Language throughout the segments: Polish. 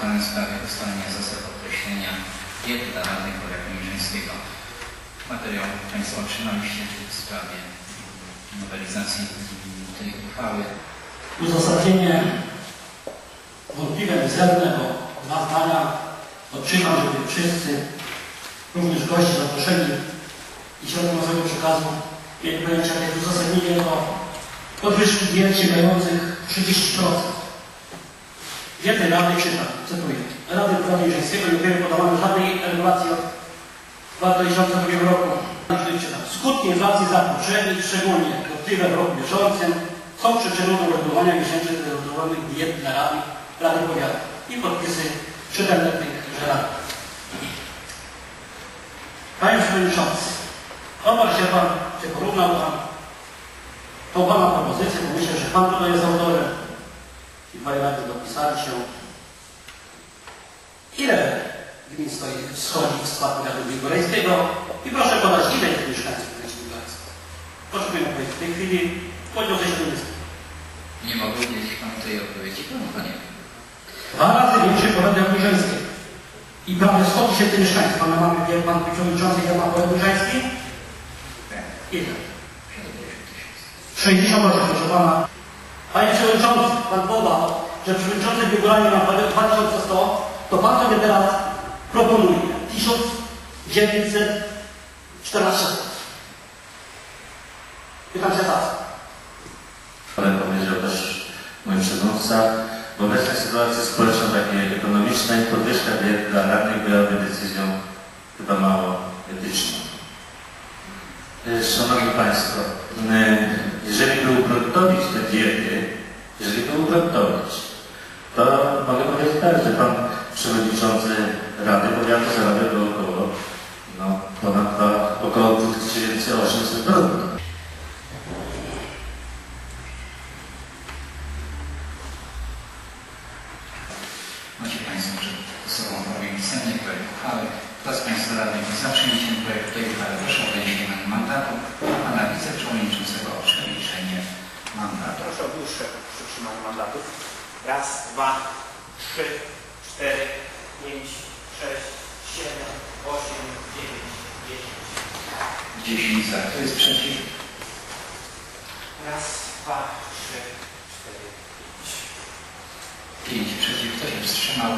uchwalane w sprawie ustalenia zasad określenia diety dla radnych powiatu mierzyńskiego. Materiał Państwo otrzymaliście w sprawie nowelizacji tej uchwały. Uzasadnienie wątpliwe, względne, bo dwa zdania otrzymam, żeby wszyscy, również goście zaproszeni i środki masowego przekazu mieli pojęcie, jakie jest uzasadnienie do podwyżki diet sięgających 30%. Diety Rady czytam, cytuję. Rady Powiatu Mierzyńskiego nie były podawane żadnej regulacji od 2002 roku. Czytam. Skutki inflacji za poprzednich, szczególnie dotkliwe w roku bieżącym, są przyczyną do uregulowania miesięcznych realizowanych diet dla Rady, Rady Powiatu i podpisy czytelne tychże rad. Panie Przewodniczący, oparł się Pan, czy porównał Pan tą Pana propozycję, bo myślę, że Pan tutaj jest autorem i rady dopisali się. Ile gmin stoi, schodzi w skład powiatu biłgorajskiego i proszę podać, ile jest mieszkańców biłgorajskiego. Proszę mi powiedzieć w tej chwili, podział ze 70. Nie mogę udzielić Panu tej odpowiedzi, Panu Panie. Dwa razy większy powiat Mierzyński. I prawie 100 tysięcy mieszkańców. Pan, mamy, pan przewodniczący, ile ma powiat Mierzyński? Ile? 68, proszę pana. Panie przewodniczący, pan podał, że przewodniczący Biegoranie ma 2100, to pan sobie teraz proponuje 1914 zł. Pytam się tak. ale powiedział też mój przedmówca, w obecnej sytuacji społeczno-takiej ekonomicznej podwyżka dla radnych byłaby decyzją chyba mało etyczną. E, Szanowni Państwo, e, jeżeli by ugruntowić te diety, jeżeli by ugruntowić, to mogę powiedzieć tak, że Pan Przewodniczący Rady Powiatu zarabiałby około, no, ponad dwa- około 2800 brutto. Macie Państwo przed sobą bowiem pisemny projekt uchwały. Kto z Państwa radnych jest za przyjęciem projektu tej uchwały proszę o wniesienie mandatu, Pana wiceprzewodniczącego mandatu. Proszę o dłuższe przytrzymanie mandatów. Raz, dwa, trzy, cztery, pięć, sześć, siedem, osiem, dziewięć, dziesięć. 10 za. Kto jest przeciw? Raz, dwa, trzy, cztery, pięć. 5 przeciw. Kto się wstrzymał?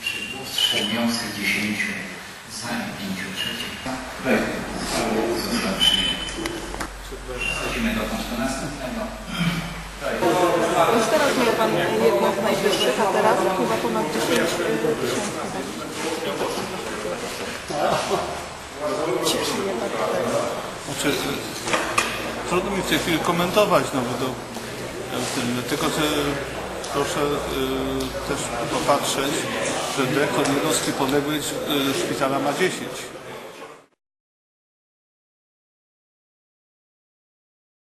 Przy dwóch wstrzymujących 10 za i 5 przeciw. Projekt do następnego. Już teraz miał Pan jedno z najwyższych, a teraz chyba ponad 10 tysięcy. Cieszy mnie tak. Znaczy, trudno mi w tej chwili komentować, no bo to tylko że proszę y, też popatrzeć, że dyrektor jednostki podległej y, szpitala ma 10.